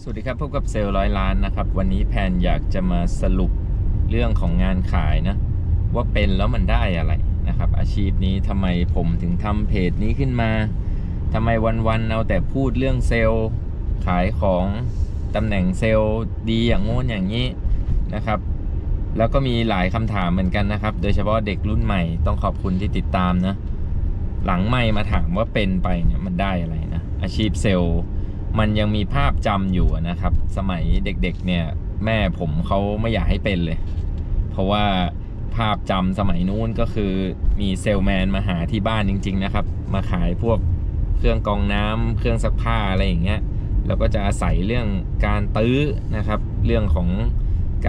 สวัสดีครับพบกับเซลล์ร้อยล้านนะครับ วันนี้แพนอยากจะมาสรุปเรื่องของงานขายนะ ว่าเป็นแล้วมันได้อะไรนะครับ อาชีพนี้ทำไมผมถึงทำเพจนี้ขึ้นมาทำไมวันๆเอาแต่พูดเรื่องเซลล์ขายของตำแหน่งเซลล์ดีอย่างโน้นอย่างนี้นะครับ แล้วก็มีหลายคำถามเหมือนกันนะครับ โดยเฉพาะเด็กรุ่นใหม่ต้องขอบคุณที่ติดตามนะ หลังไม่มาถามว่าเป็นไปเนี่ยมันได้อะไรนะอาชีพเซลล์ มันยังมีภาพจำอยู่นะครับ สมัยเด็กๆ เนี่ยแม่ผมเขาไม่อยากให้เป็นเลย เพราะว่าภาพจำสมัยนู้นก็คือมีเซลแมนมาหาที่บ้านจริง ๆ นะครับ มาขายพวกเครื่องกองน้ำเครื่องซักผ้าอะไรอย่างเงี้ยแล้วก็จะอาศัยเรื่องการตื้อนะครับ เรื่องของ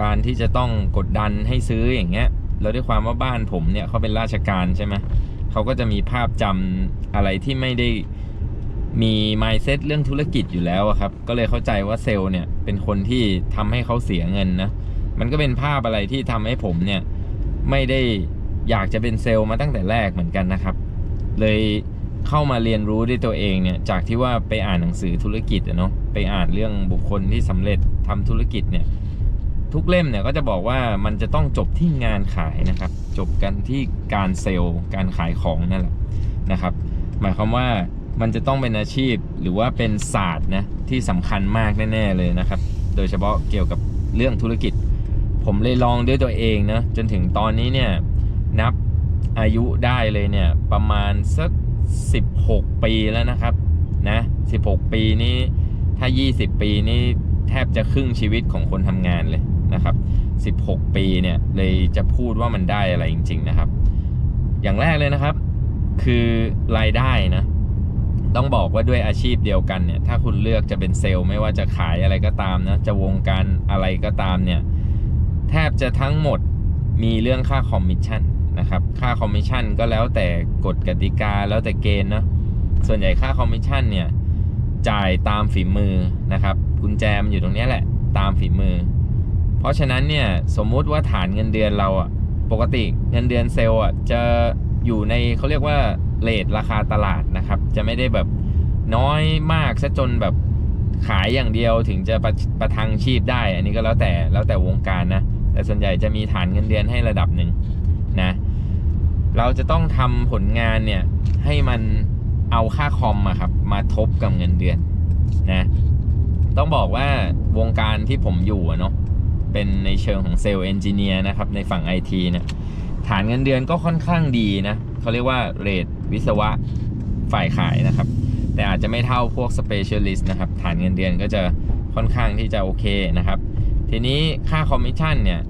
การที่จะต้องกดดันให้ซื้ออย่างเงี้ยแล้วด้วยความว่าบ้านผมเนี่ยเขาเป็นราชการใช่ไหมเขาก็จะมีภาพจำอะไรที่ไม่ได้ มี mindset เรื่องธุรกิจอยู่แล้วครับ ก็เลยเข้าใจว่าเซลล์เนี่ยเป็นคนที่ทำให้เขาเสียเงินนะ มันก็เป็นภาพอะไรที่ทำให้ผมเนี่ยไม่ได้อยากจะเป็นเซลล์มาตั้งแต่แรกเหมือนกันนะครับ เลยเข้ามาเรียนรู้ด้วยตัวเองเนี่ยจากที่ว่าไปอ่านหนังสือธุรกิจเนาะไปอ่านเรื่องบุคคลที่สำเร็จทำธุรกิจเนี่ยทุกเล่มเนี่ยก็จะบอกว่ามันจะต้องจบที่งานขายนะครับ จบกันที่การเซลล์ การขายของนั่นแหละนะครับ หมายความว่า มันจะต้องเป็นอาชีพหรือว่าเป็นศาสตร์นะที่สำคัญมากแน่ ๆเลยนะครับ โดยเฉพาะเกี่ยวกับเรื่องธุรกิจ ผมเลยลองด้วยตัวเองนะจนถึงตอนนี้เนี่ยนับอายุได้เลยเนี่ยประมาณสัก 16 ปีแล้วนะครับนะ16 ปีนี้ถ้า 20 ปีนี้แทบจะครึ่งชีวิตของคนทำงานเลยนะครับ 16 ปีเนี่ยเลยจะพูดว่ามันได้อะไรจริง ๆนะครับ อย่างแรกเลยนะครับ คือรายได้นะ ต้องบอกว่าด้วยอาชีพเดียวกันเนี่ย ถ้าคุณเลือกจะเป็นเซลล์ไม่ว่าจะขายอะไรก็ตามนะ จะวงการอะไรก็ตามเนี่ย แทบจะทั้งหมดมีเรื่องค่าคอมมิชชั่นนะครับ ค่าคอมมิชชั่นก็แล้วแต่กฎกติกาแล้วแต่เกณฑ์เนาะ ส่วนใหญ่ค่าคอมมิชชั่นเนี่ย จ่ายตามฝีมือนะครับกุญแจมันอยู่ตรงนี้แหละ ตามฝีมือ เพราะฉะนั้นเนี่ยสมมุติว่าฐานเงินเดือนเราอะปกติเงินเดือนเซลล์อะจะอยู่ในเขาเรียกว่า เลทราคาตลาดนะครับ จะไม่ได้แบบน้อยมากซะจนแบบขายอย่างเดียวถึงจะประประทังชีพได้ อันนี้ก็แล้วแต่แล้วแต่วงการนะ แต่ส่วนใหญ่จะมีฐานเงินเดือนให้ระดับหนึ่งนะ เราจะต้องทำผลงานเนี่ยให้มันเอาค่าคอมอะครับมาทบกับเงินเดือนนะ ต้องบอกว่าวงการที่ผมอยู่เนาะเป็นในเชิงของเซลล์เอนจิเนียร์นะครับในฝั่ง IT เนี่ย ฐานเงินเดือนก็ค่อนข้างดีนะเขาเรียกว่าเรทวิศวะฝ่ายขายนะครับ แต่อาจจะไม่เท่าพวก Specialist นะครับ ฐานเงินเดือนก็จะค่อนข้างที่จะโอเคนะครับ ทีนี้ค่าคอมมิชชั่นเนี่ย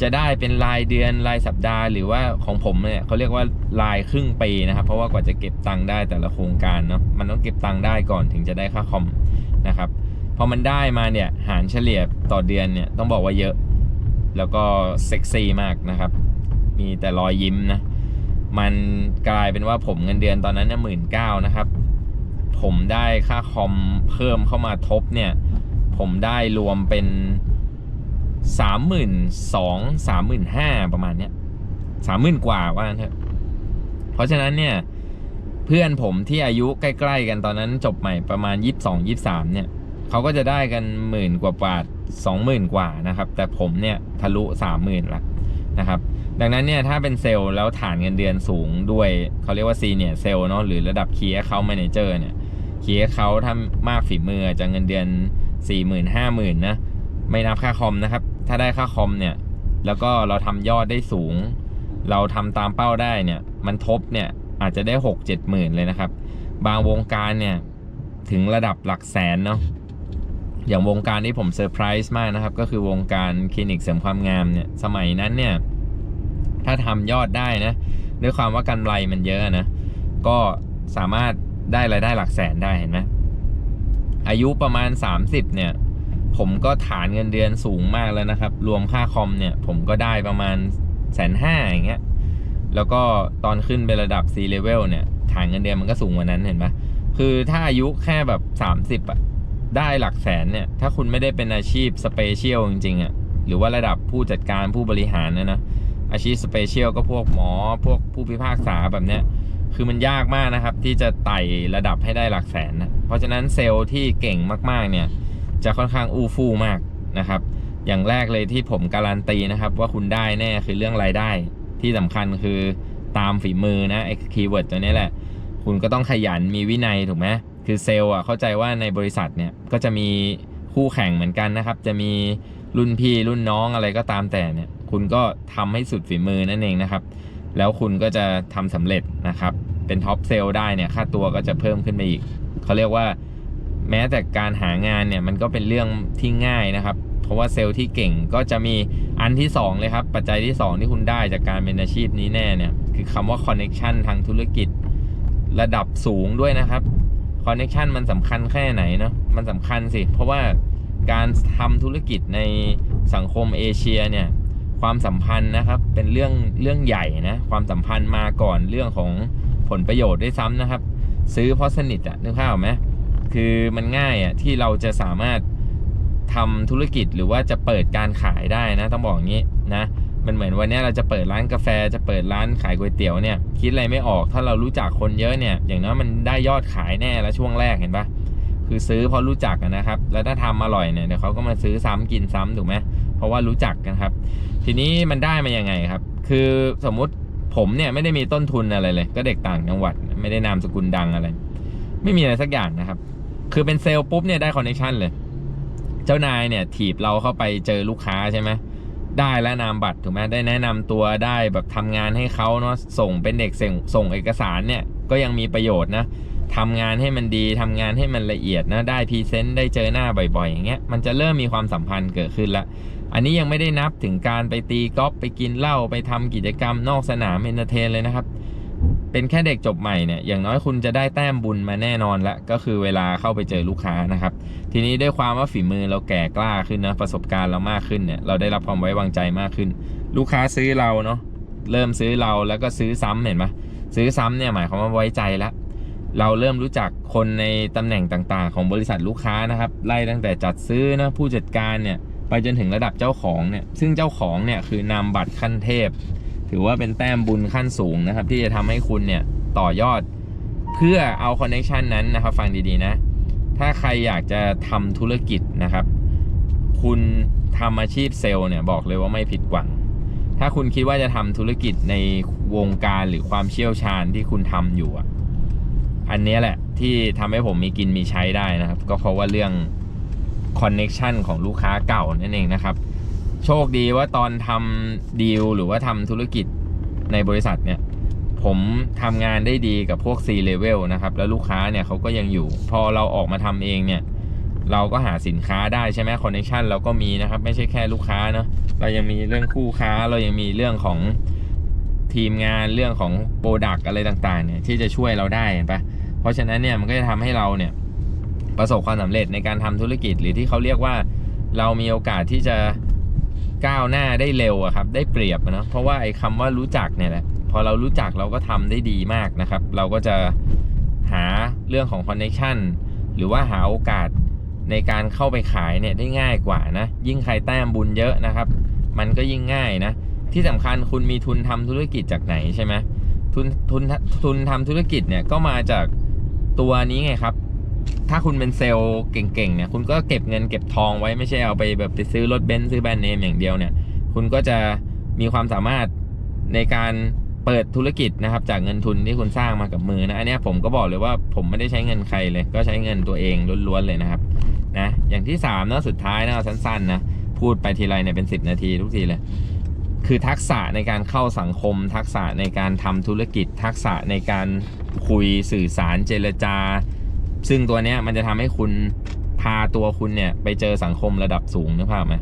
จะได้เป็นรายเดือนรายสัปดาห์หรือว่าของผมเนี่ยเขาเรียกว่ารายครึ่งปีนะครับ เพราะว่ากว่าจะเก็บตังค์ได้แต่ละโครงการเนาะมันต้องเก็บตังค์ได้ก่อนถึงจะได้ค่าคอมนะครับพอมันได้มาเนี่ยหารเฉลี่ยต่อเดือนเนี่ยต้องบอกว่าเยอะ แล้วก็เซ็กซี่มากนะครับ มีแต่รอยยิ้มนะ มันกลายเป็นว่าผมเงินเดือนตอนนั้นเนี่ยหมื่นเก้านะครับ ผมได้ค่าคอมเพิ่มเข้ามาทบเนี่ย ผมได้รวมเป็นสามหมื่นสองสามหมื่นห้าประมาณเนี้ยสามหมื่นกว่าว่านเถอะเพราะฉะนั้นเนี่ย เพื่อนผมที่อายุใกล้ ๆ กันตอนนั้นจบใหม่ประมาณยี่สิบสองยี่สามเนี่ยเขาก็จะได้กันหมื่นกว่าบาทสองหมื่นกว่านะครับ แต่ผมเนี่ยทะลุสามหมื่นละนะครับ ดังนั้นเนี่ยถ้าเป็นเซลล์แล้วฐานเงินเดือนสูงด้วยเขาเรียกว่าซีเนี่ยเซลล์เนาะหรือระดับคีย์เขาแมเนเจอร์เนี่ยคีย์เขาถ้ามากฝีมือจะเงินเดือน4 0 0 0 0 5 0 0 0 0นนะไม่นับค่าคอมนะครับ ถ้าได้ค่าคอมเนี่ยแล้วก็เราทำยอดได้สูง เราทำตามเป้าได้เนี่ยมันทบเนี่ยอาจจะได้ 6 7หมื่นเลยนะครับ บางวงการเนี่ยถึงระดับหลักแสนเนาะอย่างวงการที่ผมเซอร์ไพรส์มากนะครับ ก็คือวงการคลินิกเสริมความงามเนี่ยสมัยนั้นเนี่ย ถ้าทำยอดได้นะด้วยความว่ากำไรมันเยอะนะก็สามารถได้รายได้หลักแสนได้เห็นไหมอายุประมาณ 30 เนี่ย ผมก็ฐานเงินเดือนสูงมากแล้วนะครับ รวมค่าคอมเนี่ย ผมก็ได้ประมาณแสนห้าอย่างเงี้ยแล้วก็ตอนขึ้นไประดับ C level เนี่ยฐานเงินเดือนมันก็สูงกว่านั้นเห็นไหมคือถ้าอายุแค่แบบ 30อะได้หลักแสนเนี่ย ถ้าคุณไม่ได้เป็นอาชีพสเปเชียลจริงๆอะหรือว่าระดับผู้จัดการผู้บริหารนะนะ อาชีพสเปเชียลก็พวกหมอพวกผู้พิพากษาแบบเนี้ยคือมันยากมากนะครับ ที่จะไต่ระดับให้ได้หลักแสนนะเพราะฉะนั้นเซลล์ที่เก่งมากๆเนี่ยจะค่อนข้างอู้ฟู่มากนะครับ อย่างแรกเลยที่ผมการันตีนะครับ ว่าคุณได้แน่คือเรื่องรายได้ ที่สำคัญคือตามฝีมือนะไอ้คีย์เวิร์ดตัวนี้แหละ คุณก็ต้องขยันมีวินัยถูกไหมคือเซลล์อะเข้าใจว่าในบริษัทเนี่ยก็จะมีคู่แข่งเหมือนกันนะครับ จะมีรุ่นพี่รุ่นน้องอะไรก็ตามแต่เนี่ย คุณก็ทำให้สุดฝีมือนั่นเองนะครับ แล้วคุณก็จะทำสำเร็จนะครับ เป็นท็อปเซลล์ได้เนี่ยค่าตัวก็จะเพิ่มขึ้นไปอีก เขาเรียกว่าแม้แต่การหางานเนี่ยมันก็เป็นเรื่องที่ง่ายนะครับ เพราะว่าเซลล์ที่เก่งก็จะมีอันที่สองเลยครับ ปัจจัยที่สองที่คุณได้จากการเป็นอาชีพนี้แน่เนี่ยคือคำว่าคอนเน็ชันทางธุรกิจระดับสูงด้วยนะครับคอนเน็ชันมันสำคัญแค่ไหนเนาะมันสำคัญสิ เพราะว่าการทำธุรกิจในสังคมเอเชียเนี่ย ความสัมพันธ์นะครับ เป็นเรื่องเรื่องใหญ่นะความสัมพันธ์มาก่อนเรื่องของผลประโยชน์ด้วยซ้ำนะครับ ซื้อเพราะสนิทอะนึกภาพออกไหมคือมันง่ายอะที่เราจะสามารถทำธุรกิจหรือว่าจะเปิดการขายได้นะ ต้องบอกอย่างนี้นะมันเหมือนวันนี้เราจะเปิดร้านกาแฟจะเปิดร้านขายก๋วยเตี๋ยวเนี่ย คิดอะไรไม่ออกถ้าเรารู้จักคนเยอะเนี่ย อย่างน้อยมันได้ยอดขายแน่แล้วช่วงแรกเห็นปะคือซื้อเพราะรู้จักนะครับ แล้วถ้าทำอร่อยเนี่ยเดี๋ยวเขาก็มาซื้อซ้ำกินซ้ำถูกไหม ราะว่ารู้จักกันครับ ทีนี้มันได้มายังไงครับ คือสมมุติผมเนี่ยไม่ได้มีต้นทุนอะไรเลย ก็เด็กต่างจังหวัด ไม่ได้นามสกุลดังอะไร ไม่มีอะไรสักอย่างนะครับ คือเป็นเซลล์ปุ๊บเนี่ยได้คอนเนคชันเลย เจ้านายเนี่ยถีบเราเข้าไปเจอลูกค้าใช่ไหมได้และนามบัตรถูกไหมได้แนะนำตัวได้แบบทำงานให้เขาเนาะส่งเป็นเด็กส่งส่งเอกสารเนี่ยก็ยังมีประโยชน์นะทำงานให้มันดีทำงานให้มันละเอียดนะได้พรีเซนต์ได้เจอหน้าบ่อยๆ อย่างเงี้ยมันจะเริ่มมีความสัมพันธ์เกิดขึ้นละ อันนี้ยังไม่ได้นับถึงการไปตีกอล์ฟไปกินเหล้าไปทำกิจกรรมนอกสนามเอนเตอร์เทนเลยนะครับ เป็นแค่เด็กจบใหม่เนี่ยอย่างน้อยคุณจะได้แต้มบุญมาแน่นอนละก็คือเวลาเข้าไปเจอลูกค้านะครับ ทีนี้ด้วยความว่าฝีมือเราแก่กล้าขึ้นนะประสบการณ์เรามากขึ้นเนี่ยเราได้รับความไว้วางใจมากขึ้น ลูกค้าซื้อเราเนาะเริ่มซื้อเราแล้วก็ซื้อซ้ำเห็นไหมซื้อซ้ำเนี่ยหมายความว่าไว้ใจแล้วเราเริ่มรู้จักคนในตำแหน่งต่างๆ ของบริษัทลูกค้านะครับ ไล่ตั้งแต่จัดซื้อนะผู้จัดการเนี่ย ไปจนถึงระดับเจ้าของเนี่ยซึ่งเจ้าของเนี่ยคือนามบัตรขั้นเทพ ถือว่าเป็นแต้มบุญขั้นสูงนะครับ ที่จะทำให้คุณเนี่ยต่อยอดเพื่อเอาคอนเน t ชันนั้นนะครับฟังดีๆนะ ถ้าใครอยากจะทำธุรกิจนะครับ คุณทำอาชีพเซลล์เนี่ยบอกเลยว่าไม่ผิดหวัง ถ้าคุณคิดว่าจะทำธุรกิจในวงการหรือความเชี่ยวชาญที่คุณทำอยู่อะอันนี้แหละที่ทำให้ผมมีกินมีใช้ได้นะครับ ก็เพราะว่าเรื่อง คอนเน็ชันของลูกค้าเก่านั่นเองนะครับ โชคดีว่าตอนทำดีลหรือว่าทำธุรกิจในบริษัทเนี่ย ผมทำงานได้ดีกับพวก C level นะครับ แล้วลูกค้าเนี่ยเขาก็ยังอยู่ พอเราออกมาทำเองเนี่ย เราก็หาสินค้าได้ใช่ไหมคอนเนคชันเราก็มีนะครับ ไม่ใช่แค่ลูกค้าเนาะเรายังมีเรื่องคู่ค้าเรายังมีเรื่องของทีมงานเรื่องของโปรดักอะไรต่างๆเนี่ยที่จะช่วยเราได้เห็นปะเพราะฉะนั้นเนี่ยมันก็จะทำให้เราเนี่ย ประสบความสำเร็จในการทำธุรกิจ หรือที่เขาเรียกว่าเรามีโอกาสที่จะก้าวหน้าได้เร็วอะครับ ได้เปรียบนะเพราะว่าไอ้คำว่ารู้จักเนี่ยแหละพอเรารู้จักเราก็ทำได้ดีมากนะครับ เราก็จะหาเรื่องของคอนเน t ชันหรือว่าหาโอกาสในการเข้าไปขายเนี่ยได้ง่ายกว่านะ ยิ่งใครแต้มบุญเยอะนะครับ มันก็ยิ่งง่ายนะ ที่สำคัญคุณมีทุนทำธุรกิจจากไหนใช่ไหมทุนทุนทุนทำธุรกิจเนี่ยก็มาจากตัวนี้ไงครับ ถ้าคุณเป็นเซลล์เก่งๆเนี่ยคุณก็เก็บเงินเก็บทองไว้ไม่ใช่เอาไปแบบไปซื้อรถเบนซ์ซื้อแบรนด์เนมอย่างเดียวเนี่ย คุณก็จะมีความสามารถในการเปิดธุรกิจนะครับ จากเงินทุนที่คุณสร้างมากับมือนะอันนี้ผมก็บอกเลยว่าผมไม่ได้ใช้เงินใครเลย ก็ใช้เงินตัวเองล้วนๆเลยนะครับนะอย่างที่3นะสุดท้ายนะสั้นๆนะพูดไปทีไรเนี่ยเป็น 10 นาทีทุกทีเลยคือทักษะในการเข้าสังคม ทักษะในการทำธุรกิจ ทักษะในการคุยสื่อสารเจรจา ซึ่งตัวเนี้ยมันจะทำให้คุณพาตัวคุณเนี่ยไปเจอสังคมระดับสูงนึกภาพไหม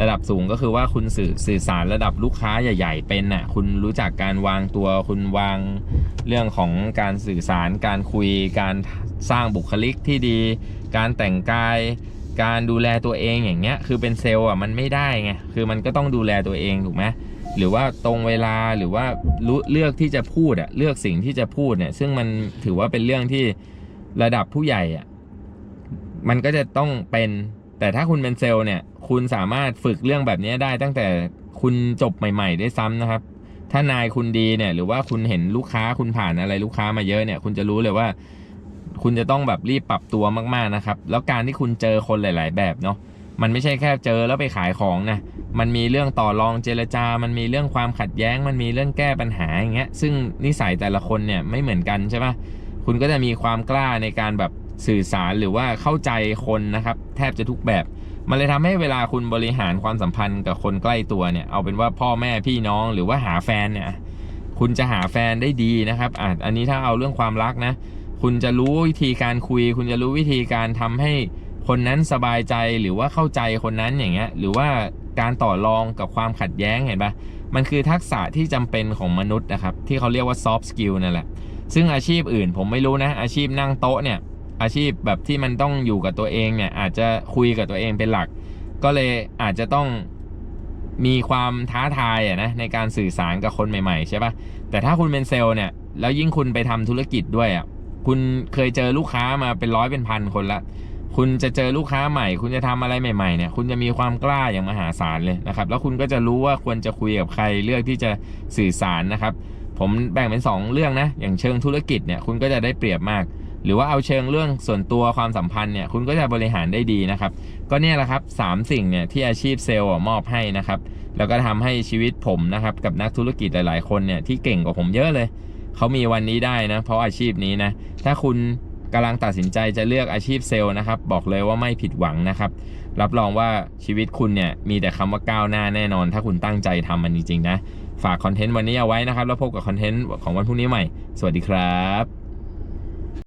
ระดับสูงก็คือว่าคุณสื่อสื่อสารระดับลูกค้าใหญ่ ๆ เป็นน่ะ คุณรู้จักการวางตัว คุณวางเรื่องของการสื่อสาร การคุย การสร้างบุคลิกที่ดี การแต่งกาย การดูแลตัวเองอย่างเงี้ย คือเป็นเซลล์อะมันไม่ได้ไง คือมันก็ต้องดูแลตัวเองถูกไหมหรือว่าตรงเวลาหรือว่ารู้เลือกที่จะพูดอะ เลือกสิ่งที่จะพูดเนี่ย ซึ่งมันถือว่าเป็นเรื่องที่ ระดับผู้ใหญ่อะมันก็จะต้องเป็น แต่ถ้าคุณเป็นเซลล์เนี่ย คุณสามารถฝึกเรื่องแบบนี้ได้ตั้งแต่คุณจบใหม่ ๆ ได้ซ้ำนะครับ ถ้านายคุณดีเนี่ย หรือว่าคุณเห็นลูกค้าคุณผ่านอะไรลูกค้ามาเยอะเนี่ย คุณจะรู้เลยว่า คุณจะต้องแบบรีบปรับตัวมากๆนะครับ แล้วการที่คุณเจอคนหลาย ๆ แบบเนาะมันไม่ใช่แค่เจอแล้วไปขายของนะ มันมีเรื่องต่อรองเจรจา มันมีเรื่องความขัดแย้ง มันมีเรื่องแก้ปัญหาอย่างเงี้ย ซึ่งนิสัยแต่ละคนเนี่ยไม่เหมือนกันใช่ปะ คุณก็จะมีความกล้าในการแบบสื่อสารหรือว่าเข้าใจคนนะครับ แทบจะทุกแบบ มันเลยทำให้เวลาคุณบริหารความสัมพันธ์กับคนใกล้ตัวเนี่ย เอาเป็นว่าพ่อแม่พี่น้องหรือว่าหาแฟนเนี่ย คุณจะหาแฟนได้ดีนะครับอะอันนี้ถ้าเอาเรื่องความรักนะ คุณจะรู้วิธีการคุย คุณจะรู้วิธีการทำให้คนนั้นสบายใจหรือว่าเข้าใจคนนั้นอย่างเงี้ย หรือว่าการต่อรองกับความขัดแย้งเห็นปะ มันคือทักษะที่จำเป็นของมนุษย์นะครับ ที่เขาเรียกว่า soft skill นั่นแหละ ซึ่งอาชีพอื่นผมไม่รู้นะ อาชีพนั่งโต๊ะเนี่ย อาชีพแบบที่มันต้องอยู่กับตัวเองเนี่ย อาจจะคุยกับตัวเองเป็นหลัก ก็เลยอาจจะต้องมีความท้าทายอะนะในการสื่อสารกับคนใหม่ๆใช่ปะแต่ถ้าคุณเป็นเซลล์เนี่ยแล้วยิ่งคุณไปทำธุรกิจด้วยอะคุณเคยเจอลูกค้ามาเป็นร้อยเป็นพันคนละ คุณจะเจอลูกค้าใหม่ คุณจะทำอะไรใหม่ๆเนี่ยคุณจะมีความกล้าอย่างมหาศาลเลยนะครับ แล้วคุณก็จะรู้ว่าควรจะคุยกับใครเลือกที่จะสื่อสารนะครับ ผมแบ่งเป็น 2 เรื่องนะ อย่างเชิงธุรกิจเนี่ยคุณก็จะได้เปรียบมาก หรือว่าเอาเชิงเรื่องส่วนตัวความสัมพันธ์เนี่ยคุณก็จะบริหารได้ดีนะครับ ก็เนี่ยแหละครับสามสิ่งเนี่ยที่อาชีพเซลล์มอบให้นะครับ แล้วก็ทำให้ชีวิตผมนะครับกับนักธุรกิจหลายๆ คนเนี่ยที่เก่งกว่าผมเยอะเลยเขามีวันนี้ได้นะเพราะอาชีพนี้นะถ้าคุณ กำลังตัดสินใจจะเลือกอาชีพเซลล์นะครับ บอกเลยว่าไม่ผิดหวังนะครับ รับรองว่าชีวิตคุณเนี่ยมีแต่คำว่าก้าวหน้าแน่นอน ถ้าคุณตั้งใจทำมันจริงๆนะ ฝากคอนเทนต์วันนี้เอาไว้นะครับ แล้วพบกับคอนเทนต์ของวันพรุ่งนี้ใหม่ สวัสดีครับ